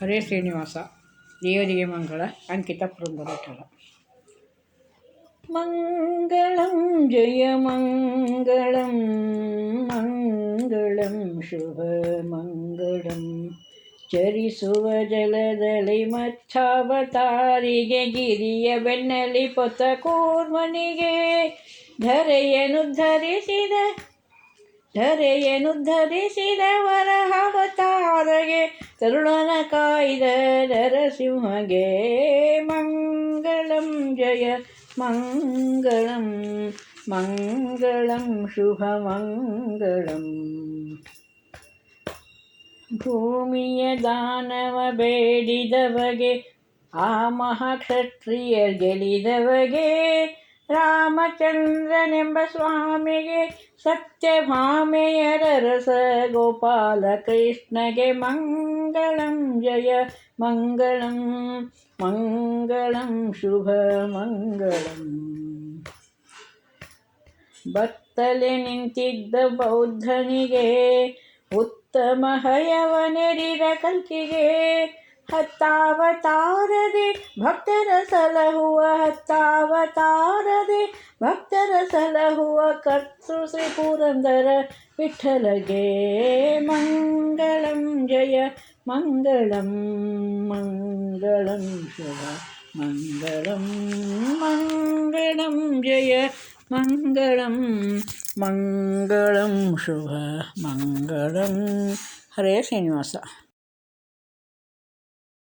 ಹರೇ ಶ್ರೀನಿವಾಸ, ದೇವರಿಗೆ ಮಂಗಳ, ಅಂಕಿತ ಪುರಂದರಠರ ಮಂಗಳಂ, ಜಯ ಮಂಗಳಂ ಮಂಗಳಂ, ಶುಭ ಮಂಗಳಂ. ಚರಿಸುವ ಜಲದಳಿ ಮಚ್ಚಾವತಾರಿಗೆ ಗಿರಿಯ ಬೆನ್ನಲಿ ಪೊತ್ತ ಕೂರ್ಮನಿಗೆ ಧರೆಯನ್ನು ಧರಿಸಿದ ಧರೆಯನ್ನು ಧರಿಸಿದ ವರಹಾವತಾರಗೆ ತರುಣನ ಕಾಯ್ದ ನರಸಿಂಹಗೆ. ಮಂಗಳಂ ಜಯ, ಮಂಗಳಂ ಮಂಗಳಂ ಶುಭ, ಮಂಗಳಂ. ಭೂಮಿಯ ದಾನವ ಬೇಡಿದವಗೆ, ಆ ಮಹಾಕ್ಷತ್ರಿಯ ಗೆಲಿದವಗೆ ರಾಮಚಂದ್ರನೆಂಬ ಸ್ವಾಮಿಗೆ ಸತ್ಯಭಾಮೆಯರ ರಸ ಗೋಪಾಲ ಕೃಷ್ಣಗೆ ಮಂಗಳಂ ಜಯ, ಮಂಗಳಂ ಮಂಗಳಂ, ಶುಭ ಮಂಗಳಂ. ಬತ್ತಲೆ ನಿಂತಿದ್ದ ಬೌದ್ಧನಿಗೆ ಉತ್ತಮ ಹಯವನೆರಿದ ಕಲ್ಕಿಗೆ ಹತ್ತಾವತಾರದೆ, ಭಕ್ತರ ಸಲಹುವ ಹತ್ತಾವತಾರದೆ, ಭಕ್ತರ ಸಲಹುವ ಕರ್ತೃ ಶ್ರೀ ಪುರಂದರ ವಿಠಲಗೆ ಮಂಗಳಂ ಜಯ, ಮಂಗಳಂ ಮಂಗಳಂ ಶುಭ ಮಂಗಳಂ ಮಂಗಳಂ ಜಯ, ಮಂಗಳಂ ಮಂಗಳಂ ಶುಭ, ಮಂಗಳಂ. ಹರೇ ಶ್ರೀನಿವಾಸ.